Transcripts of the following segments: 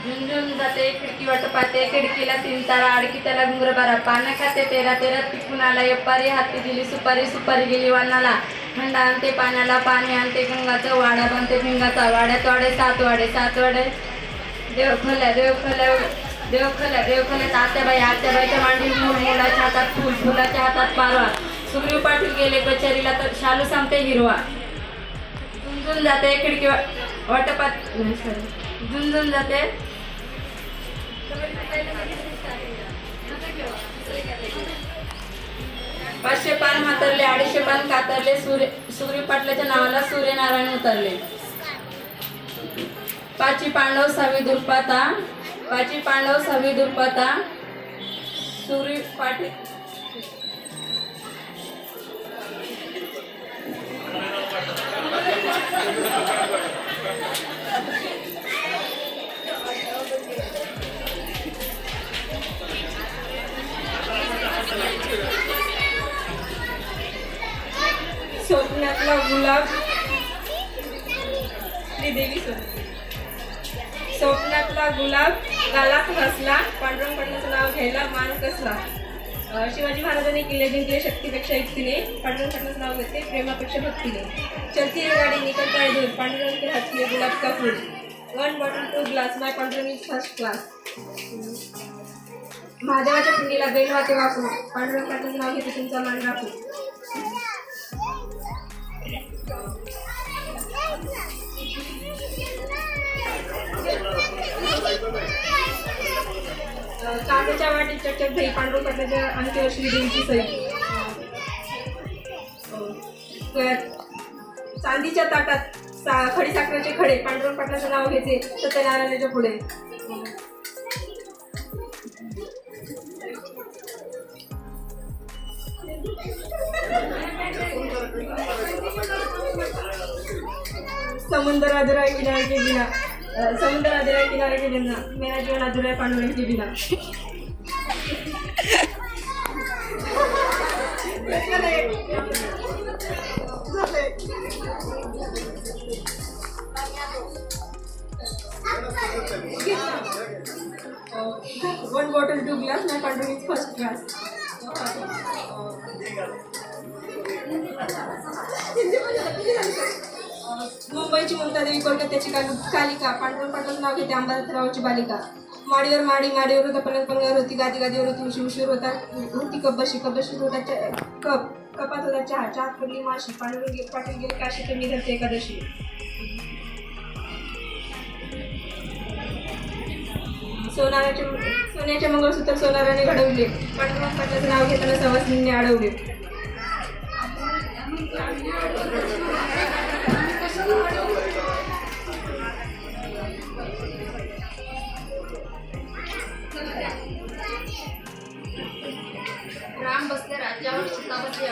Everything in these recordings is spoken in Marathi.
झुंझुन जाते खिडकी वाट पाहते खिडकीला तीन तारा आडकी त्याला घुंगर बारा पानं खाते तेरा तेरा तिकून आला एपारी हाती दिली सुपारी सुपारी गेली वानाला थंड आणते पाण्याला पाणी आणते गंगाचा वाडा बनते भिंगाचा वाड्यात वाडे सात वाडे सात वाडे. देव खोल्या देव खोल्या देव खोल्या देव खोल्यात आत्याबाई आत्याबाईच्या मांडी मुलाच्या हातात फुल फुलाच्या हातात पारवा. सुग्रीव पाटील गेले कचेरीला तर शालू सांगते हिरवा. झुंझुन जाते खिडकी वाटपात झुंजून झुंझुन जाते पाचशे पान मातरले अडीचशे पान कातरले सूर्य सूर्य पाटलाच्या नावाला सूर्यनारायण उतरले. पाची पांडव सहावी दुर्पाता. पाची पांडव सहावी दुर्पाता. सूर्य पाटील स्वप्नातला गुलाब. श्रीदेवी सर. स्वप्नातला गुलाब गालात हसला पांडुरंग पाटलाचं नाव घ्यायला मान कसला? शिवाजी महाराजांनी किल्ले जिंकले शक्तीपेक्षा युक्तीने पांडुरंग पाटलाचं नाव घेते प्रेमापेक्षा भक्तीने. चलती गाडी निकल दूर पांडुरंग के हातले गुलाब का फूल one bottle two glass my Pandurang is first class महादेवाच्या पिंडीला बेल वाते वाकू पांडुरंग पाटलाचं नाव घेते तुमचा मान राखू कांद्याच्या वाटीत चटचट दही काकाच्या आणखी अंत्यवर श्रीदेवीची सही. चांदीच्या ताटात सा खडीसाखरेचे खडे पांडुरंग पाटलाचं नाव घेते सत्यनारायणाच्या पुढे. समुद्र अधुरा विना के बिना अं, समुद्र अधुरा किनारे के बिना मेरा जीवन अधुरा है पांडुरंग के बिना वन बॉटल टू ग्लास मुंबईची ममता देवी कोलकात्याची काल कालिका पांडुरंग पाटलाचं नाव घेते अंबादरावची बालिका. माडीवर माडी माडीवर होता पलंग पलंगावर होती गादी गादीवर होती उशी उशीर होता होती कब्बशी कब्बशीवर होता कप कपात होता चहा चहा पडली माशी पांडुरंग पाटील गेले काशी कमी धरते एकादशी. सोनाराचे सोन्याचे मंगळसूत्र सोनाराने घडवले. पांडुरंग पाटलाचं नाव घेताना सवासनीने अडवले.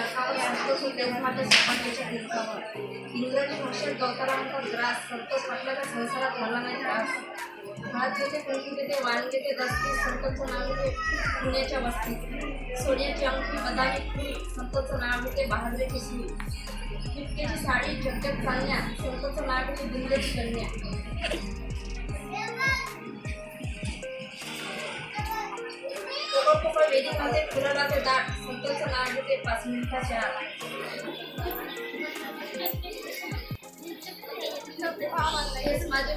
सीतावती अर्थावर संतोष होते उन्हाच्या सपाटीच्या तीर्थावर इंग्रजी भाषेत गौतरांचा ग्रास संतोष तर संसारात झाला नाही त्रास भात घेते कुंकू घेते वाण घेते दस्ती संतोषचं नाव घेते पुण्याच्या वस्तीत सोन्याची अंगठी बदामी फुल संतोषचं नाव घेते बहादरे किसली साडी झटक्यात चालण्या संतोषचं नाव घेते दिल्लीची कन्या. कोकळ कोकळ वेदीमध्ये दाट संतोषचं नाव घेते पाच मिनिटाच्या आत माझे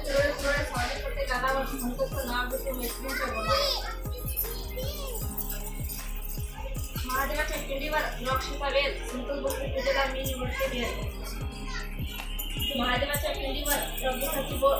महादेवाच्या पिंडीवर लक्ष्मीचा वेल संतोष बसते पूजेला मी निवडते वेल महादेवाच्या पिंडीवर प्रभूसाठी बोल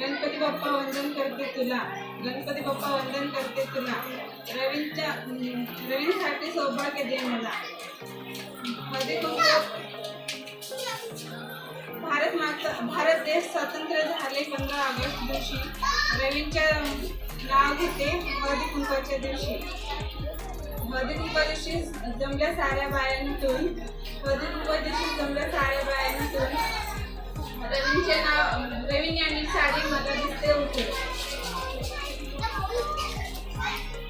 गणपती बाप्पा वंदन करते तुला. गणपती बाप्पा वंदन करते तुला. रवींच्या रवींसाठी सौभाग्य दे मला. मध्ये भारत माता भारत देश स्वातंत्र्य झाले पंधरा ऑगस्ट दिवशी. रवींच्या नाव घेते हळदी कुंकवाच्या दिवशी. वधू उपदेशी जमल्या साऱ्या बायांतून हळदी कुंकवा जमल्या साऱ्या बायांतून रवी रवींचे नाव रवीन यांनी साडी मला दिसते होते.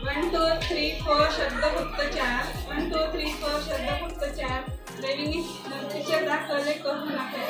वन टू थ्री फोर शब्द फक्त चार वन टू थ्री फोर शब्द फक्त चार रवीने पिक्चर दाखवले. करू नका